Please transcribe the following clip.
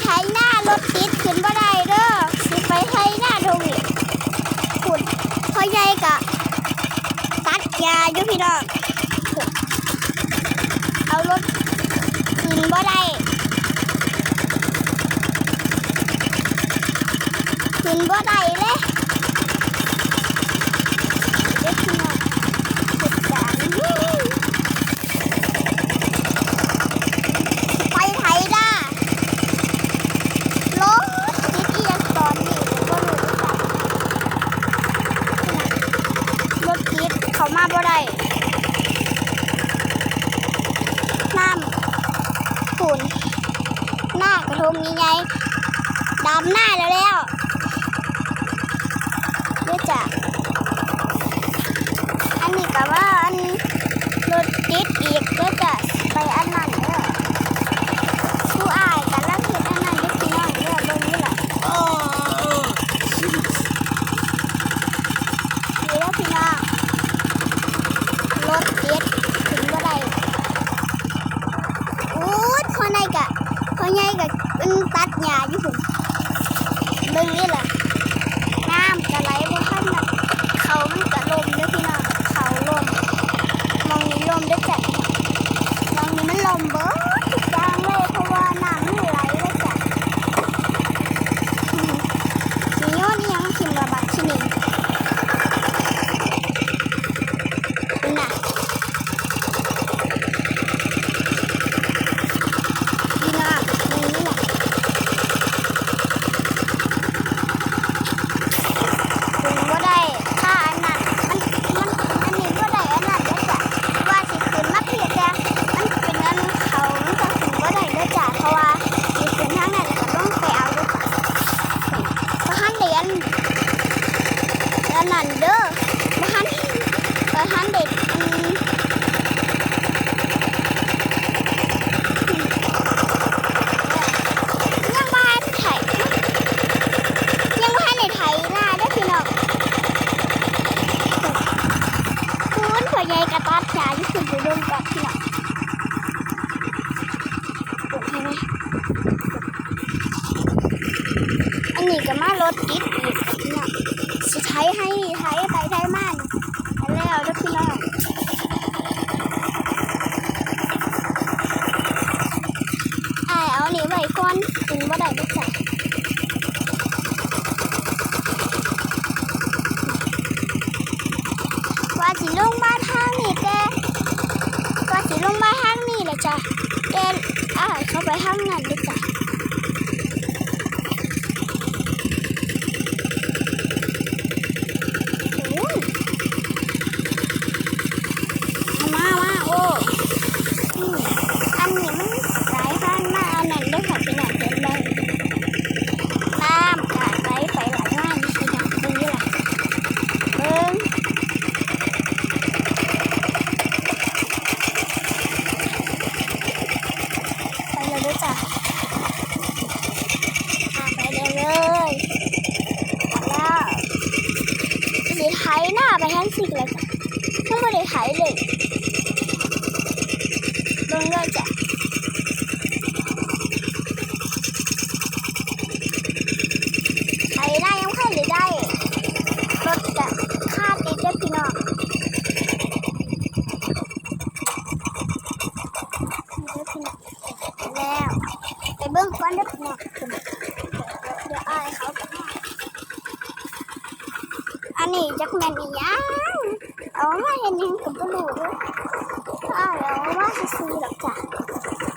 ไถหน้ารถติดขึ้นบ่ได้เด้อสิไปไถหน้าทวีขุดพ่อใหญ่กะตัดยาอยู่พี่น้องเอารถขึ้นบ่ได้ขึ้นบ่ได้เลยเด็กพี่น้องขุดจานไปไถหน้า รถติดเอียงตอนนี้ก็รู้จักรถติด เขามาบ่ได้น้ำฝุ่นหน้ากระทงยังไงดำหน้าแล้วแล้วเดี๋ยวจะอันนี้ก็ว่าอันนี้ถติดอีกเดี๋ยวจะไปอันนั้นเด้อผู้อายกันลังเฮ็ดอันนั้นเด้อพี่น้องเด้อเบิ่งนี่แหละ นี่แล้วพี่น้องรถติดถึงบ่ได้อู้ดคนไหนกะ คนใหญ่กับมันตัดหญ้าอยู่พุ่นเบิ่งนี่แหละน้ำจะไหลบ่ทันน่ะเขามันกะลมเด้อพี่น้องเขาลมมองนี้ลมเด้อจ้ะมองนี้มันลมเบิดทุกอย่างเลยเพราะว่าน้ำมันไหลเลยจ้ะอืมสิโยนอิหยังทิ่มระบาดที่นี่ น่ะนี่นะนี่นี่แหละถึงว่าได้ค่าอันนั้นมันมันอันนี้ว่าได้อันนั้นเด้อจ้ะว่าสิขึ้นมาเพียแต่มันเป็นอันเขามันก็ถึงว่าได้เด้อจ้ะเพราะว่าสิขึ้นทางนั้นแล้วก็ต้องไปเอาเด้อจ้ะเพราะหันเรียนอันนั้นเด้อเพราะหันเพราะหันเด็กอืม ยังมาไถยังมาในไถหน้าได้อพี่น้องคุณพ่อใหญ่กระตัดขาที่ขึ้นไปเบิ่งก่อนพี่น้องเห็นไหม อันนี้ก็มารถติดอีกพี่น้องสิไถให้นี่ไถไปไถมานแล้วเด้อพี่น้องอ้ายเอาหนีไว้ก่อนถึงบ่ได้เด้อจ้ะว่าสิลงมาทางนี่แต่ว่าสิลงมาทางนี่แหละจ้ะแต่อ่าเข้าไปทางนั้นด้วยจ้ะโอ้ยมามาโอ้อืมอันนี้มันสายพันธุ์มาอันนั้นด้วยค่ะพี่น้องเห็นเลยน้ำกาไหลไปไหลมานี่พี่น้องตรงนี้แหละเบิ่ง ไปเลยด้วยจ้ะอะไปเร็วเลยแล้วสีไถหน้าไปทั้งสิเลยจ้ะ ถ้าไม่ได้ไถเลยลงเลยจ้ะไถหน้ยังค่อยเลยได้รถจะค่าติดเด้อพี่น้องเด้อพี่น้องแล้วไปเบิ้งก่อนเด้อพี่น้องเดี๋ยวอายเขาอันนี้จักแม่นอีหยัง 영화에는 그걸로 아, 영화 했습니다. 자.